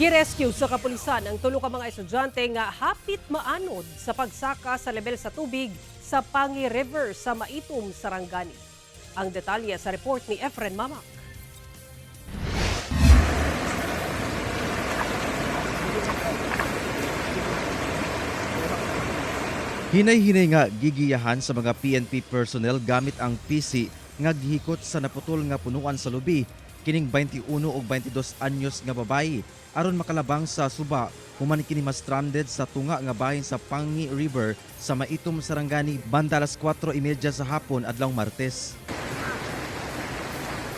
Girescue sa kapulisan ang tulo ka mga estudyante nga hapit maanod sa pagsaka sa level sa tubig sa Pangi River sa Maitom, Sarangani. Ang detalye sa report ni Efren Mamak. Hinay-hinay nga gigiyahan sa mga PNP personnel gamit ang PC nga gihikot sa naputol nga punuan sa lubi kining 21 ug 22 anyos nga babayi aron makalabang sa suba human kini mas stranded sa tunga nga bahin sa Pangi River sa Maitom Sarangani banda alas 4:30 sa hapon adlaw Martes.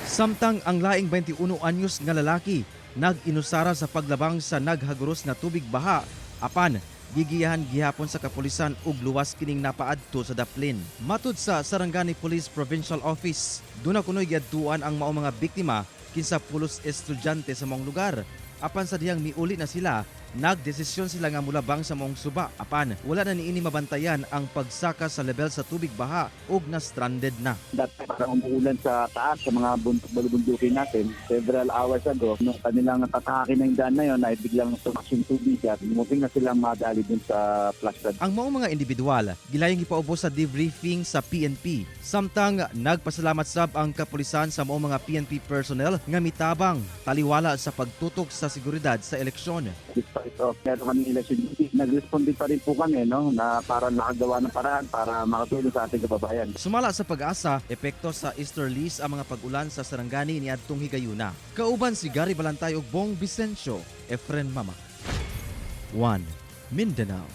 Samtang ang laing 21 anyos nga lalaki nag-inusara sa paglabang sa naghaguros nga tubig baha apan gigiyahan gihapon sa kapulisan ug luwas kining napaadto sa daplin. Matud sa Sarangani Police Provincial Office, duna kunoy giadtuan ang mao mga biktima kinsa pulos estudyante sa mong lugar. Apan sa diyang miuli na sila, nagdesisyon sila nga mulabang sa mong suba. Apan wala na niini mabantayan ang pagsaka sa level sa tubig baha ug na stranded na. dati parang umuulan sa taas sa mga bund- balubundukin natin several hours ago nung kanilang tatakakin ng daan na yun ay biglang tumas yung tubig at moving na silang madali dun sa flash flood. Ang maong mga individual, gilayong ipaubos sa debriefing sa PNP. Samtang nagpasalamat sab ang kapulisan sa maong mga PNP personnel nga mitabang taliwala sa pagtutok sa seguridad sa eleksyon. Despite of meron kami election duty, nag-respond din pa rin po kami no, na para nakagawa ng paraan para makatulong sa ating kababayan. Sumala sa pag-asa, epekto sa easterlies ang mga pag-ulan sa Sarangani ni Adtong Higayuna. Kauban si Gary Balantay ug Bong Vicencio, Efren Mama. 1. Mindanao.